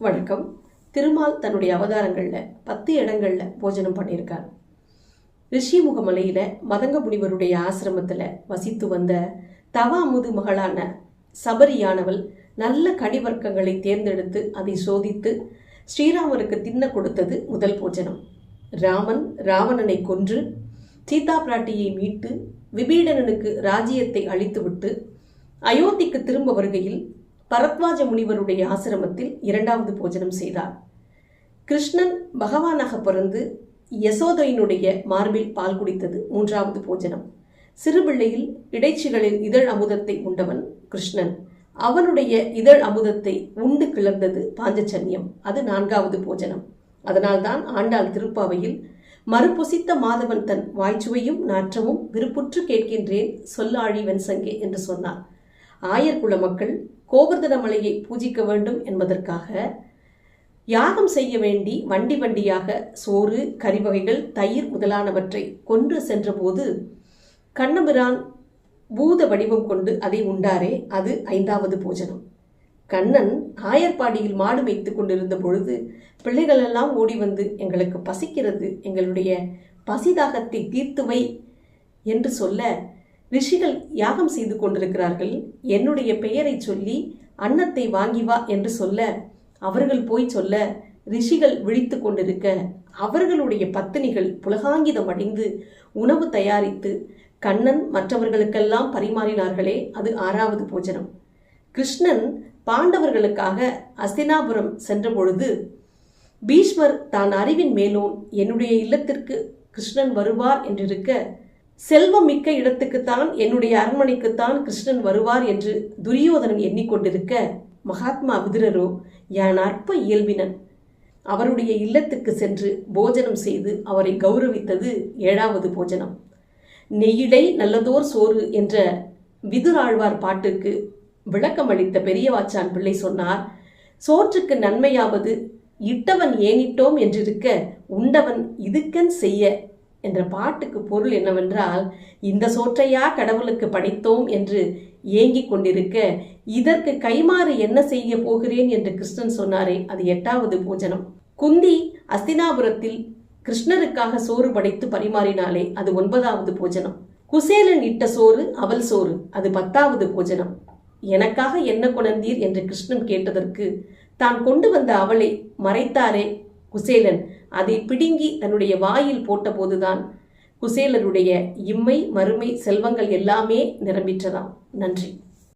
வணக்கம். திருமால் தன்னுடைய அவதாரங்களில் பத்து இடங்களில் போஜனம் பண்ணியிருக்கார். ரிஷிமுக மலையில் மதங்க முனிவருடைய ஆசிரமத்தில் வசித்து வந்த தவாமுது மகளான சபரியானவள் நல்ல கனிவர்க்கங்களை தேர்ந்தெடுத்து அதை சோதித்து ஸ்ரீராமருக்கு தின்ன கொடுத்தது முதல் போஜனம். ராமன் ராவணனை கொன்று சீதா பிராட்டியை மீட்டு விபீடனனுக்கு ராஜ்யத்தை அளித்துவிட்டு அயோத்திக்கு திரும்ப வருகையில் பரத்வாஜ முனிவருடைய ஆசிரமத்தில் இரண்டாவது போஜனம் செய்தார். கிருஷ்ணன் பகவானாக பிறந்து யசோதையினுடைய மார்பில் பால் குடித்தது மூன்றாவது போஜனம். சிறுபிள்ளையில் இடைச்சிகளின் இதழ் அமுதத்தை உண்டவன் கிருஷ்ணன். அவனுடைய இதழ் அமுதத்தை உண்டு கிளர்ந்தது பாஞ்சச்சன்யம் அது நான்காவது போஜனம். அதனால்தான் ஆண்டாள் திருப்பாவையில் மறுபொசித்த மாதவன் தன் வாய்ச்சுவையும் நாற்றமும் விருப்புற்று கேட்கின்றேன் சொல்லாழி வெண்சங்கே என்று சொன்னார். ஆயர்குல மக்கள் கோவர்தன மலையை பூஜிக்க வேண்டும் என்பதற்காக யாகம் செய்ய வேண்டி வண்டி வண்டியாக சோறு கறிவகைகள் தயிர் முதலானவற்றை கொன்று சென்றபோது கண்ணபிரான் பூத வடிவம் கொண்டு அதை உண்டாரே அது ஐந்தாவது போஜனம். கண்ணன் ஆயர்பாடியில் மாடு மேய்த்து கொண்டிருந்த பொழுது பிள்ளைகளெல்லாம் ஓடி வந்து எங்களுக்கு பசிக்கிறது எங்களுடைய பசிதாகத்தை தீர்த்துவை என்று சொல்ல ரிஷிகள் யாகம் செய்து கொண்டிருக்கிறார்கள். என்னுடைய பெயரை சொல்லி அன்னத்தை வாங்கி வா என்று சொல்ல அவர்கள் போய் சொல்ல ரிஷிகள் விழித்து கொண்டிருக்க அவர்களுடைய பத்தினிகள் புலகாங்கிதம் அடைந்து உணவு தயாரித்து கண்ணன் மற்றவர்களுக்கெல்லாம் பரிமாறினார்களே அது ஆறாவது போஜனம். கிருஷ்ணன் பாண்டவர்களுக்காக அஸ்தினாபுரம் சென்றபொழுது பீஷ்மர் தான் அறிவின் மேலோன் என்னுடைய இல்லத்திற்கு கிருஷ்ணன் வருவார் என்றிருக்க செல்வம் மிக்க இடத்துக்குத்தான் என்னுடைய அரண்மனைக்குத்தான் கிருஷ்ணன் வருவார் என்று துரியோதனன் எண்ணிக்கொண்டிருக்க மகாத்மா விதுரரோ யான் அற்ப இயல்பினன். அவருடைய இல்லத்துக்கு சென்று போஜனம் செய்து அவரை கௌரவித்தது ஏழாவது போஜனம். நெய்யிடை நல்லதோர் சோறு என்ற விதுராழ்வார் பாட்டுக்கு விளக்கமளித்த பெரியவாச்சான் பிள்ளை சொன்னார் சோற்றுக்கு நன்மையாவது இட்டவன் ஏனிட்டோம் என்றிருக்க உண்டவன் இதுக்கன் செய்ய என்ற பாட்டுக்கு பொருள் என்னவென்றால் இந்த சோற்றையா கடவுளுக்கு படைத்தோம் என்று ஏங்கிக் கொண்டிருக்க இதற்கு கைமாறு என்ன செய்ய போகிறேன் என்று கிருஷ்ணன் சொன்னாரே அது எட்டாவது பூஜனம். குந்தி அஸ்தினாபுரத்தில் கிருஷ்ணருக்காக சோறு படைத்து பரிமாறினாலே அது ஒன்பதாவது பூஜனம். குசேலன் இட்ட சோறு அவல் சோறு அது பத்தாவது பூஜனம். எனக்காக என்ன கொணந்தீர் என்று கிருஷ்ணன் கேட்டதற்கு தான் கொண்டு வந்த அவளை மறைத்தாரே குசேலன். அதை பிடுங்கி தன்னுடைய வாயில் போட்டபோதுதான் குசேலருடைய இம்மை மறுமை செல்வங்கள் எல்லாமே நிரம்பிற்றதாம். நன்றி.